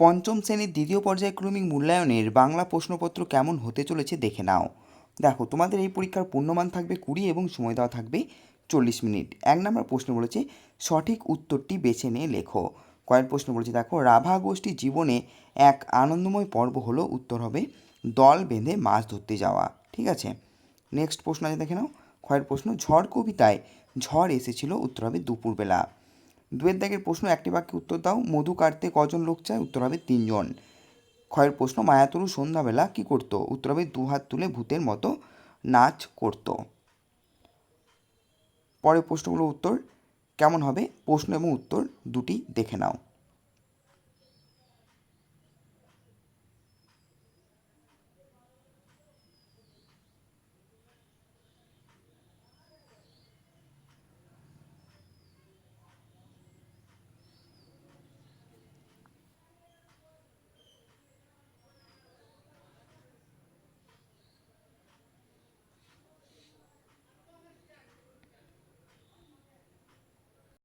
পঞ্চম শ্রেণির দ্বিতীয় পর্যায়ক্রমিক মূল্যায়নের বাংলা প্রশ্নপত্র কেমন হতে চলেছে দেখে নাও। দেখো, তোমাদের এই পরীক্ষার পূর্ণমান থাকবে কুড়ি এবং সময় দেওয়া থাকবে চল্লিশ মিনিট। এক নম্বর প্রশ্ন বলেছে, সঠিক উত্তরটি বেছে নিয়ে লেখো। কয়েক প্রশ্ন বলেছে, দেখো, রাভা গোষ্ঠী জীবনে এক আনন্দময় পর্ব হলো, উত্তর হবে, দল বেঁধে মাছ ধরতে যাওয়া। ঠিক আছে? নেক্সট প্রশ্ন আছে, দেখে নাও। ক্ষয়ের প্রশ্ন, ঝড় কবিতায় ঝড় এসেছিল, উত্তর হবে দুপুরবেলা। দুয়ের দাগের প্রশ্ন একটি বাক্যে উত্তর দাও। মধু কাটতে কজন লোক চায়? উত্তর হবে তিনজন। ক্ষয়ের প্রশ্ন, মায়াতরু সন্ধ্যাবেলা কী করতো? উত্তর হবে দু হাত তুলে ভূতের মতো নাচ করত। পরের প্রশ্নগুলোর উত্তর কেমন হবে? প্রশ্ন এবং উত্তর দুটি দেখে নাও।